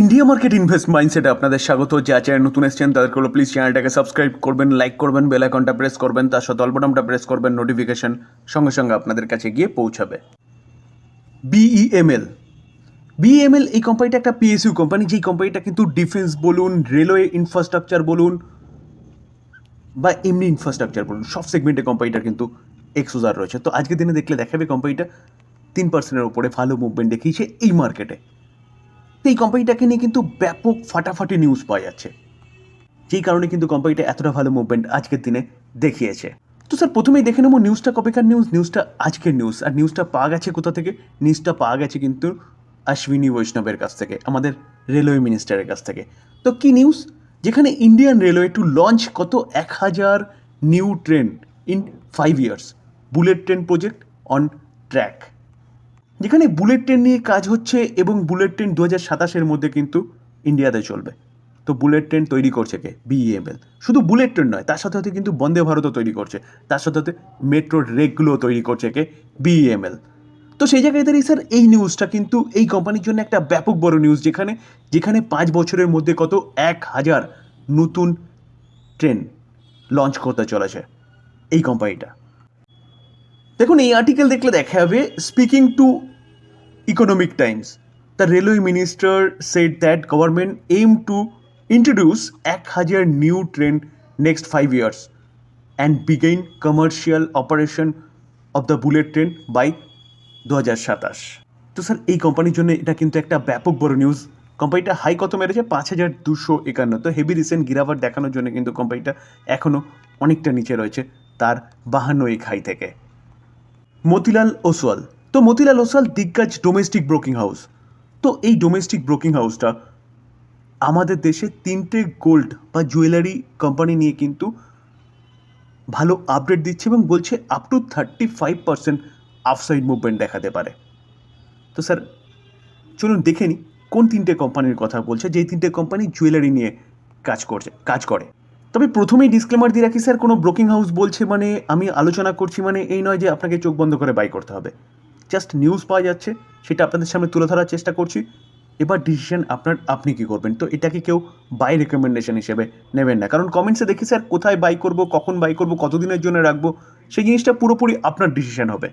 India market invest মাইন্ডসেটে আপনাদের স্বাগত। যা চ্যানেল নতুন এসছেন, তাদেরকে হলো প্লিজ চ্যানেলটাকে সাবস্ক্রাইব করবেন লাইক করবেন বেল আইকনটা প্রেস করবেন, তার সাথে অল্পটামটা প্রেস করবেন নোটিফিকেশন সঙ্গে সঙ্গে আপনাদের কাছে গিয়ে পৌঁছাবে। E বিইএমএল বিএমএল এই কোম্পানিটা একটা পিএসইউ কোম্পানি যেই কোম্পানিটা কিন্তু ডিফেন্স বলুন রেলওয়ে ইনফ্রাস্ট্রাকচার বলুন, বা এমনি ইনফ্রাস্ট্রাকচার বলুন, সব সেগমেন্টে কোম্পানিটার কিন্তু এক্সোজার রয়েছে। তো আজকের দিনে দেখলে দেখাবে কোম্পানিটা তিন পার্সেন্টের উপরে ভালো মুভমেন্ট দেখিয়েছে এই মার্কেটে তো এই কোম্পানিটাকে নিয়ে কিন্তু ব্যাপক ফাটাফাটি নিউজ পাওয়া যাচ্ছে। যেই কারণে কিন্তু কোম্পানিটা এতটা ভালো মুভমেন্ট আজকের দিনে দেখিয়েছে। তো স্যার প্রথমেই দেখে নেব নিউজটা কবেকার নিউজ নিউজটা আজকের নিউজ আর নিউজটা পাওয়া গেছে কোথা থেকে? নিউজটা পাওয়া গেছে কিন্তু অশ্বিনী বৈষ্ণবের কাছ থেকে, আমাদের রেলওয়ে মিনিস্টারের কাছ থেকে। তো কি নিউজ যেখানে ইন্ডিয়ান রেলওয়ে টু লঞ্চ কত এক হাজার new train in five years bullet train project on track যেখানে বুলেট ট্রেন নিয়ে কাজ হচ্ছে এবং বুলেট ট্রেন দু হাজার সাতাশের মধ্যে কিন্তু ইন্ডিয়াতে চলবে। তো বুলেট ট্রেন তৈরি করছে কে? বিইএমএল শুধু বুলেট ট্রেন নয়, তার সাথে সাথে কিন্তু বন্দে ভারতও তৈরি করছে। তার সাথে সাথে মেট্রো রেকগুলো তৈরি করছে কে? বিইএমএল তো সেই জায়গায় দাঁড়িয়ে স্যার, এই নিউজটা কিন্তু এই কোম্পানির জন্য একটা ব্যাপক বড় নিউজ যেখানে যেখানে পাঁচ বছরের মধ্যে কত? এক হাজার নতুন ট্রেন লঞ্চ করতে চলেছে এই কোম্পানিটা দেখুন, এই আর্টিকেল দেখলে দেখা যাবে speaking to Times the railway minister said that government aim to introduce এক হাজার new train next five years and begin commercial operation of the bullet train by দু হাজার সাতাশ। তো স্যার, এই কোম্পানির জন্য এটা কিন্তু একটা ব্যাপক বড় নিউজ কোম্পানিটা হাই কত মেরেছে? পাঁচ হাজার দুশো একান্ন। তো হেভি রিসেন্ট গিরাভার দেখানোর জন্য কিন্তু কোম্পানিটা এখনও অনেকটা নিচে রয়েছে, তার বাহান্ন এক হাই থেকে। মতিলাল ওসওয়াল তো মতিলাল ওসওয়াল দিগ্গজ ডোমেস্টিক ব্রোকিং হাউস তো এই ডোমেস্টিক ব্রোকিং হাউসটা আমাদের দেশে তিনটে গোল্ড বা জুয়েলারি কোম্পানি নিয়ে কিন্তু ভালো আপডেট দিচ্ছে এবং বলছে up to thirty five percent upside movement দেখাতে পারে। তো স্যার চলুন দেখে নিই কোন তিনটে কোম্পানির কথা বলছে যেই তিনটে কোম্পানি জুয়েলারি নিয়ে কাজ করছে, কাজ করে। তবে প্রথমেই ডিসক্লেমার দিয়ে রাখি স্যার কোনো ব্রোকিং হাউস বলছে মানে আমি আলোচনা করছি মানে এই নয় যে আপনাকে চোখ বন্ধ করে বাই করতে হবে। জাস্ট নিউজ পাওয়া যাচ্ছে, সেটা আপনাদের সামনে তুলে ধরার চেষ্টা করছি। এবার ডিসিশন আপনার, আপনি কী করবেন? তো এটাকে কেউ বাই রেকমেন্ডেশন হিসেবে নেবেন না। কারণ কমেন্টসে দেখি, স্যার, কোথায় বাই করব, কখন বাই করব, কতদিনের জন্য রাখব? সেই জিনিসটা পুরোপুরি আপনার ডিসিশন হবে।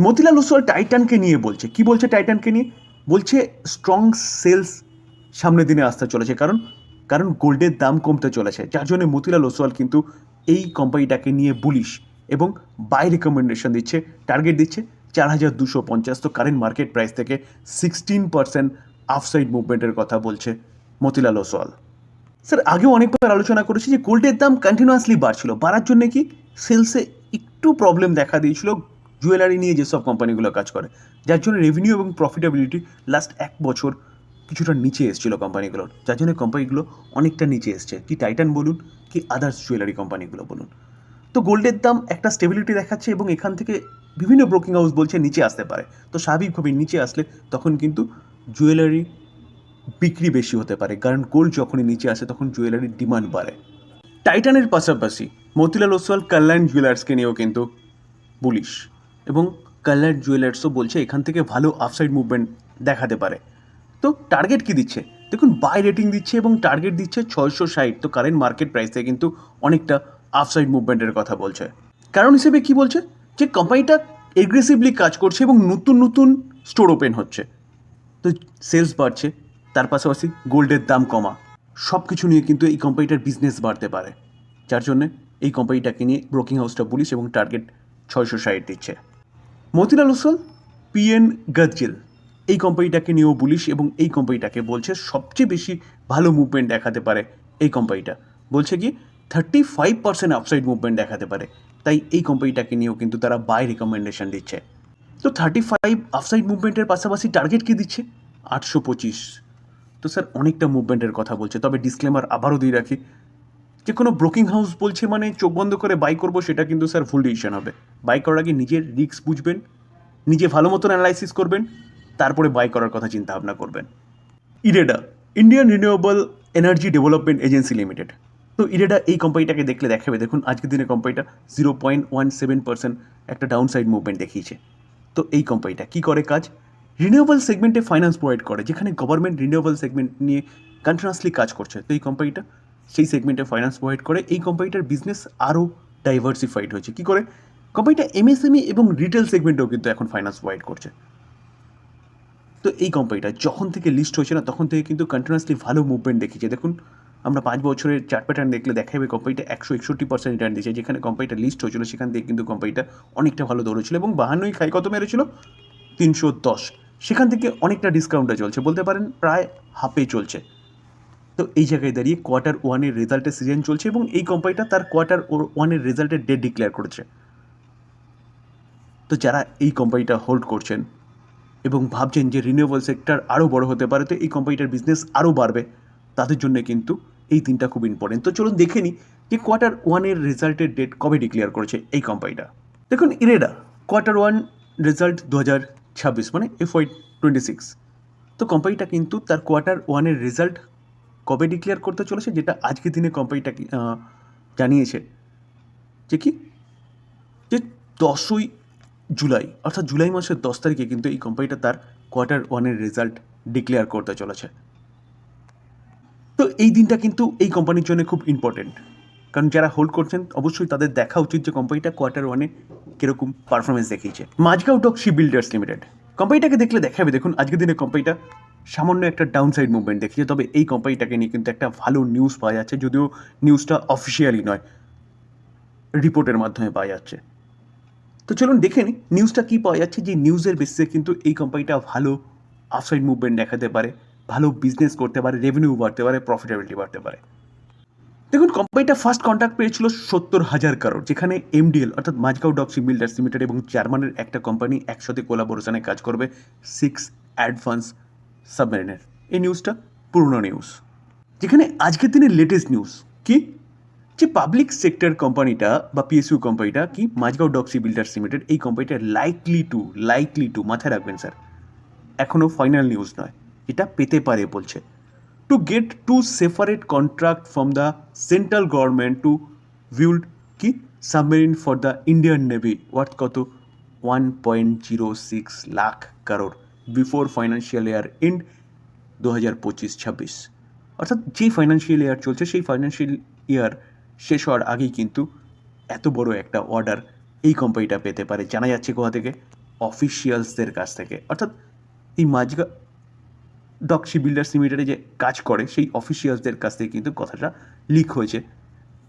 মতিলাল ওসওয়াল টাইটানকে নিয়ে বলছে। কি বলছে টাইটানকে নিয়ে? বলছে স্ট্রং সেলস সামনের দিনে আসতে চলেছে। কারণ কারণ গোল্ডের দাম কমতে চলেছে। যার জন্য মতিলাল ওসওয়াল কিন্তু এই কোম্পানিটাকে নিয়ে বুলিশ এবং বাই রেকমেন্ডেশন দিচ্ছে টার্গেট দিচ্ছে। চার হাজার দুশো পঞ্চাশ। তো কারেন্ট মার্কেট প্রাইস থেকে সিক্সটিন পার্সেন্ট আফসাইড মুভমেন্টের কথা বলছে মতিলাল ওসওয়াল। স্যার আগেও অনেকবার আলোচনা করেছি যে গোল্ডের দাম কন্টিনিউয়াসলি বাড়ছিল। বাড়ার জন্য কি সেলসে একটু প্রবলেম দেখা দিয়েছিল জুয়েলারি নিয়ে যেসব কোম্পানিগুলো কাজ করে। যার জন্য রেভিনিউ এবং প্রফিটেবিলিটি লাস্ট এক বছর কিছুটা নিচে এসেছিল কোম্পানিগুলোর যার জন্য কোম্পানিগুলো অনেকটা নিচে এসছে। কি টাইটান বলুন, কি আদার্স জুয়েলারি কোম্পানিগুলো বলুন। তো গোল্ডের দাম একটা স্টেবিলিটি দেখাচ্ছে এবং এখান থেকে বিভিন্ন ব্রোকিং হাউস বলছে নিচে আসতে পারে। তো স্বাভাবিকভাবে নিচে আসলে তখন কিন্তু জুয়েলারি বিক্রি বেশি হতে পারে। কারণ গোল্ড যখনই নিচে আসে তখন জুয়েলারির ডিমান্ড বাড়ে। টাইটানের পাশাপাশি মতিলাল ওসওয়াল কল্যাণ জুয়েলার্সকে নিয়েও কিন্তু বুলিশ এবং কল্যাণ জুয়েলার্সও বলছে এখান থেকে ভালো আফসাইড মুভমেন্ট দেখাতে পারে। তো টার্গেট কি দিচ্ছে? দেখুন বাই রেটিং দিচ্ছে এবং টার্গেট দিচ্ছে ছয়শো ষাট। তো কারেন্ট মার্কেট প্রাইসে কিন্তু অনেকটা আফসাইড মুভমেন্টের কথা বলছে। কারণ হিসেবে কি বলছে? যে কোম্পানিটা এগ্রেসিভলি কাজ করছে এবং নতুন নতুন স্টোর ওপেন হচ্ছে। তো সেলস বাড়ছে, তার পাশাপাশি গোল্ডের দাম কমা। সব কিছু নিয়ে কিন্তু এই কোম্পানিটার বিজনেস বাড়তে পারে। যার জন্যে এই কোম্পানিটাকে নিয়ে ব্রোকিং হাউসটা পুলিশ এবং টার্গেট ছয়শো ষাট দিচ্ছে। মতিলাল ওসল পিএন গদজিল এই কোম্পানিটাকে নিয়েও বুলিশ এবং এই কোম্পানিটাকে বলছে সবচেয়ে বেশি ভালো মুভমেন্ট দেখাতে পারে এই কোম্পানিটা বলছে কি thirty five percent upside movement দেখাতে পারে। তাই এই কোম্পানিটাকে নিয়েও কিন্তু তারা বাই রেকমেন্ডেশন দিচ্ছে। তো থার্টি ফাইভ আপসাইড মুভমেন্টের পাশাপাশি টার্গেট কী দিচ্ছে? আটশো পঁচিশ। তো স্যার অনেকটা মুভমেন্টের কথা বলছে। তবে ডিসক্লেমার আবারও দিয়ে রাখি, যে কোনো ব্রোকিং হাউস বলছে মানে চোখ বন্ধ করে বাই করব, সেটা কিন্তু স্যার ভুল ডিসিশন হবে। বাই করার আগে নিজের রিস্ক বুঝবেন, নিজে ভালো মতন অ্যানালাইসিস করবেন, তারপরে বাই করার কথা চিন্তা ভাবনা করবেন। IREDA Indian renewable energy development agency limited তো ইরেডা এই কোম্পানিটাকে দেখলে দেখাবে, দেখুন আজকের দিনে কোম্পানিটা zero point one seven percent একটা ডাউন সাইড মুভমেন্ট দেখিয়েছে। তো এই কোম্পানিটা কী করে কাজ? রিনিউয়েবল সেগমেন্টে ফাইন্যান্স প্রোভাইড করে, যেখানে গভর্নমেন্ট রিনিউয়েবল সেগমেন্ট নিয়ে কন্টিনিউয়াসলি কাজ করছে। তো এই কোম্পানিটা সেই সেগমেন্টে ফাইন্যান্স প্রোভাইড করে, এই কোম্পানিটার বিজনেস আরও ডাইভার্সিফাইড হয়েছে। কী করে? কোম্পানিটা এমএসএমই এবং রিটেল সেগমেন্টেও কিন্তু এখন ফাইন্যান্স প্রোভাইড করছে। তো এই কোম্পানিটা যখন থেকে লিস্ট হয়েছে না, তখন থেকে কিন্তু কন্টিনিউয়াসলি ভালো মুভমেন্ট দেখিয়েছে। দেখুন আমরা পাঁচ বছরের চার্ট প্যাটার্ন দেখলে দেখা যাবে কোম্পানিটা একশো একষট্টি পার্সেন্ট রিটার্ন দিয়েছে, যেখানে কোম্পানিটা লিস্ট হয়েছিল, সেখান থেকে কিন্তু কোম্পানিটা অনেকটা ভালো দৌড়েছিল এবং বাহান্নই খাই কত মেরেছিল? তিনশো দশ। সেখান থেকে অনেকটা ডিসকাউন্টে চলছে, বলতে পারেন প্রায় হাফে চলছে। তো এই জায়গায় দাঁড়িয়ে কোয়ার্টার ওয়ানের রেজাল্টের সিজন চলছে এবং এই কোম্পানিটা তার কোয়ার্টার ওয়ানের রেজাল্টের ডেট ডিক্লেয়ার করেছে। তো যারা এই কোম্পানিটা হোল্ড করছেন এবং ভাবছেন যে রিনিউয়েবল সেক্টর আরও বড় হতে পারে, তো এই কোম্পানিটার বিজনেস আরও বাড়বে, তাদের জন্য কিন্তু এই তিনটা খুব ইম্পর্টেন্ট তো চলুন দেখে নিই যে কোয়ার্টার ওয়ানের রেজাল্টের ডেট কবে ডিক্লেয়ার করেছে এই কোম্পানিটা দেখুন, ইরেডা কোয়ার্টার ওয়ান রেজাল্ট দু হাজার ছাব্বিশ মানে এফ ওয়াই টোয়েন্টি সিক্স তো কোম্পানিটা কিন্তু তার কোয়ার্টার ওয়ানের রেজাল্ট কবে ডিক্লেয়ার করতে চলেছে, যেটা আজকের দিনে কোম্পানিটা জানিয়েছে যে কি? যে দশই জুলাই, অর্থাৎ জুলাই মাসের দশ তারিখে কিন্তু এই কোম্পানিটা তার কোয়ার্টার ওয়ানের রেজাল্ট ডিক্লেয়ার করতে চলেছে। তো এই দিনটা কিন্তু এই কোম্পানির জন্য খুব ইম্পর্টেন্ট কারণ যারা হোল্ড করছেন, অবশ্যই তাদের দেখা উচিত যে কোম্পানিটা কোয়ার্টার ওয়ানে কীরকম পারফরমেন্স দেখিয়েছে। Mazagon dock shipbuilders limited কোম্পানিটাকে দেখলে দেখা দেখাবে, দেখুন, আজকের দিনে কোম্পানিটা সামান্য একটা ডাউন সাইড মুভমেন্ট দেখিয়েছে, তবে এই কোম্পানিটাকে নিয়ে কিন্তু একটা ভালো নিউজ পাওয়া যাচ্ছে, যদিও নিউজটা অফিসিয়ালি নয় রিপোর্টের মাধ্যমে পাওয়া যাচ্ছে। তো চলুন দেখে নিই নিউজটা কী পাওয়া যাচ্ছে, যে নিউজের বেসিসে কিন্তু এই কোম্পানিটা ভালো আফসাইড মুভমেন্ট দেখাতে পারে। ভালো বিজনেস করতে পারে রেভিনিউ বাড়তে পারে প্রফিটেবিলিটি বাড়তে পারে। দেখুন কোম্পানিটা ফার্স্ট কন্ট্রাক্ট পেয়েছিল সত্তর হাজার কারোর যেখানে এমডিএল অর্থাৎ মাঝগাঁও ডক্সি বিল্ডার্স লিমিটেড এবং জার্মানের একটা কোম্পানি একসাথে কোলাবোরেশনে কাজ করবে সিক্স অ্যাডভান্স সাবমেরিনের এই নিউজটা পুরনো নিউজ যেখানে আজকের দিনের লেটেস্ট নিউজ কি? যে পাবলিক সেক্টর কোম্পানিটা বা পিএসইউ কোম্পানিটা কি মাঝগাঁও ডক্সি বিল্ডার্স লিমিটেড এই কোম্পানিটা লাইকলি টু লাইকলি টু মাথায় রাখবেন স্যার এখনও ফাইনাল নিউজ নয়। এটা পেতে পারে বলছে। To get to separate contract from the central government to build কি? Submarine for the Indian navy worth কত? One point zero six lakh crore before financial year and দু হাজার পঁচিশ ছাব্বিশ। অর্থাৎ যে ফাইন্যান্সিয়াল ইয়ার চলছে, সেই ফাইন্যান্সিয়াল ইয়ার শেষ হওয়ার আগেই কিন্তু এত বড় একটা অর্ডার এই কোম্পানিটা পেতে পারে। জানা যাচ্ছে কোথা থেকে? অফিসিয়ালসদের কাছ থেকে। অর্থাৎ এই মাঝগা ডক্সি বিল্ডার্স লিমিটেডে যে কাজ করে, সেই অফিসিয়ালসদের কাছ থেকে কিন্তু কথাটা লিক হয়েছে।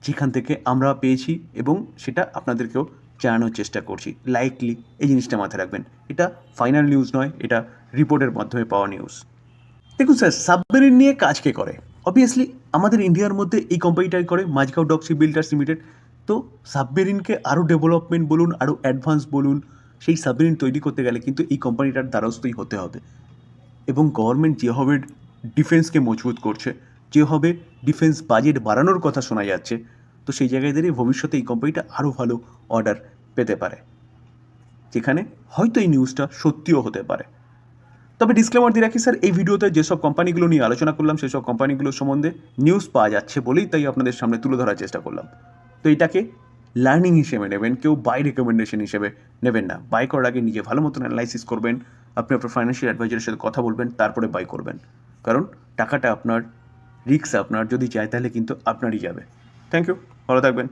যেখান থেকে আমরা পেয়েছি এবং সেটা আপনাদেরকেও জানানোর চেষ্টা করছি। লাইকলি এই জিনিসটা মাথায় রাখবেন। এটা ফাইনাল নিউজ নয়, এটা রিপোর্টের মাধ্যমে পাওয়া নিউজ দেখুন স্যার সাবমেরিন নিয়ে কাজ কে করে? অবভিয়াসলি আমাদের ইন্ডিয়ার মধ্যে এই কোম্পানিটাই করে মাঝগাঁও ডক্সি বিল্ডার্স লিমিটেড তো সাবমেরিনকে আরও ডেভেলপমেন্ট বলুন, আরও অ্যাডভান্স বলুন, সেই সাবমেরিন তৈরি করতে গেলে কিন্তু এই কোম্পানিটার দ্বারস্থই হতে হবে। এবং গভর্নমেন্ট যেভাবে ডিফেন্সকে মজবুত করছে, যেভাবে ডিফেন্স বাজেট বাড়ানোর কথা শোনা যাচ্ছে, তো সেই জায়গায় দাঁড়িয়ে ভবিষ্যতে এই কোম্পানিটা আরও ভালো অর্ডার পেতে পারে। যেখানে হয়তো এই নিউজটা সত্যিও হতে পারে। তবে ডিসক্লেমার দিয়ে রাখি স্যার এই ভিডিওতে যেসব কোম্পানিগুলো নিয়ে আলোচনা করলাম, সেসব কোম্পানিগুলোর সম্বন্ধে নিউজ পাওয়া যাচ্ছে বলেই তাই আপনাদের সামনে তুলে ধরার চেষ্টা করলাম। তো এটাকে লার্নিং হিসেবে নেবেন, কেউ বাই রেকমেন্ডেশন হিসেবে নেবেন না। বাই করার আগে নিজে ভালো মতন অ্যানালাইসিস করবেন আপনি আপনার ফাইন্যান্সিয়াল অ্যাডভাইজারের সাথে কথা বলবেন, তারপরে বাই করবেন। কারণ টাকাটা আপনার রিক্স আপনার যদি যায়, তাহলে কিন্তু আপনারই যাবে। থ্যাংক ইউ ভালো থাকবেন।